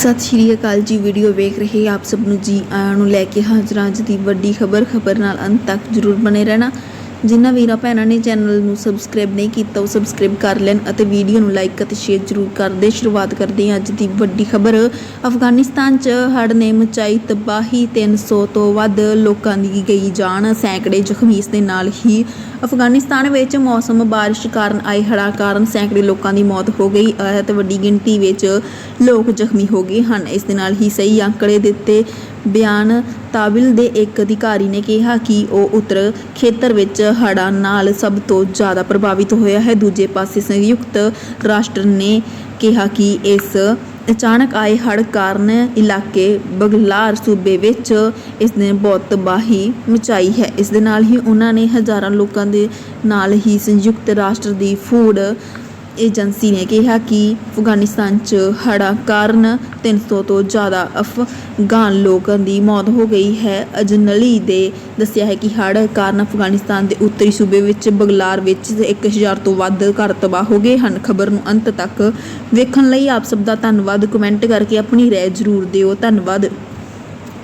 ਸਤਿ ਸ਼੍ਰੀ ਅਕਾਲ ਜੀ, ਵੀਡੀਓ ਵੇਖ ਰਹੇ ਆਪ ਸਭ ਨੂੰ ਜੀ, ਆਇਆਂ ਨੂੰ ਲੈ ਕੇ ਹਾਜ਼ਰ ਹਾਂ ਅੱਜ ਦੀ ਵੱਡੀ ਖਬਰ ਖਬਰ ਨਾਲ ਅੰਤ ਤੱਕ ਜਰੂਰ ਬਣੇ ਰਹਿਣਾ। ਜਿਨ੍ਹਾਂ ਵੀਰਾਂ ਭੈਣਾਂ ਨੇ ਚੈਨਲ ਨੂੰ ਸਬਸਕ੍ਰਾਈਬ ਨਹੀਂ ਕੀਤਾ, ਉਹ ਸਬਸਕ੍ਰਾਈਬ ਕਰ ਲੈਣ ਅਤੇ ਵੀਡੀਓ ਨੂੰ ਲਾਈਕ ਅਤੇ ਸ਼ੇਅਰ ਜਰੂਰ ਕਰ ਦੇ। ਸ਼ੁਰੂਆਤ ਕਰਦੇ ਹਾਂ ਅੱਜ ਦੀ ਵੱਡੀ ਖਬਰ। ਅਫਗਾਨਿਸਤਾਨ 'ਚ ਹੜ੍ਹ ਨੇ ਮਚਾਈ ਤਬਾਹੀ 300 ਤੋਂ ਵੱਧ ਲੋਕਾਂ ਦੀ ਗਈ ਜਾਨ। ਸੈਂਕੜੇ ਜ਼ਖਮੀ ਇਸ ਦੇ ਨਾਲ ਹੀ ਅਫਗਾਨਿਸਤਾਨ ਵਿੱਚ ਮੌਸਮ ਬਾਰਿਸ਼ ਕਾਰਨ ਆਏ ਹੜ੍ਹਾਂ ਕਾਰਨ ਸੈਂਕੜੇ ਲੋਕਾਂ ਦੀ ਮੌਤ ਹੋ ਗਈ ਅਤੇ ਵੱਡੀ ਗਿਣਤੀ ਵਿੱਚ ਲੋਕ ਜ਼ਖਮੀ ਹੋ ਗਏ ਹਨ। ਇਸ ਦੇ ਨਾਲ ਹੀ ਸਹੀ ਅੰਕੜੇ ਦਿੱਤੇ ਬਿਆਨ ਤਾਬਿਲ ਦੇ ਇੱਕ ਅਧਿਕਾਰੀ ਨੇ ਕਿਹਾ ਕਿ ਉਹ ਉੱਤਰ ਖੇਤਰ ਵਿੱਚ ਹੜ੍ਹਾਂ ਨਾਲ ਸਭ ਤੋਂ ਜ਼ਿਆਦਾ ਪ੍ਰਭਾਵਿਤ ਹੋਇਆ ਹੈ। ਦੂਜੇ ਪਾਸੇ ਸੰਯੁਕਤ ਰਾਸ਼ਟਰ ਨੇ ਕਿਹਾ ਕਿ ਇਸ ਅਚਾਨਕ ਆਏ ਹੜ੍ਹ ਕਾਰਨ ਇਲਾਕੇ ਬਗਲਾਰ ਸੂਬੇ ਵਿੱਚ ਇਸ ਨੇ ਬਹੁਤ ਤਬਾਹੀ ਮਚਾਈ ਹੈ। ਇਸ ਦੇ ਨਾਲ ਹੀ ਉਹਨਾਂ ਨੇ ਹਜ਼ਾਰਾਂ ਲੋਕਾਂ ਦੇ ਨਾਲ ਹੀ ਸੰਯੁਕਤ ਰਾਸ਼ਟਰ ਦੀ ਫੂਡ ਏਜੰਸੀ ਨੇ ਕਿਹਾ ਕਿ ਅਫਗਾਨਿਸਤਾਨ 'ਚ ਹੜ੍ਹਾਂ ਕਾਰਨ 300 ਤੋਂ ਜ਼ਿਆਦਾ ਅਫਗਾਨ ਲੋਕਾਂ ਦੀ ਮੌਤ ਹੋ ਗਈ ਹੈ। ਅਜਨਲੀ ਦੇ ਦੱਸਿਆ ਹੈ ਕਿ ਹੜ੍ਹ ਕਾਰਨ ਅਫਗਾਨਿਸਤਾਨ ਦੇ ਉੱਤਰੀ ਸੂਬੇ ਵਿੱਚ ਬਗਲਾਰ ਵਿੱਚ 1000 ਤੋਂ ਵੱਧ ਘਰ ਤਬਾਹ ਹੋ ਗਏ ਹਨ। ਖਬਰ ਨੂੰ ਅੰਤ ਤੱਕ ਵੇਖਣ ਲਈ ਆਪ ਸਭ ਦਾ ਧੰਨਵਾਦ। ਕਮੈਂਟ ਕਰਕੇ ਆਪਣੀ ਰਾਏ ਜ਼ਰੂਰ ਦਿਓ। ਧੰਨਵਾਦ।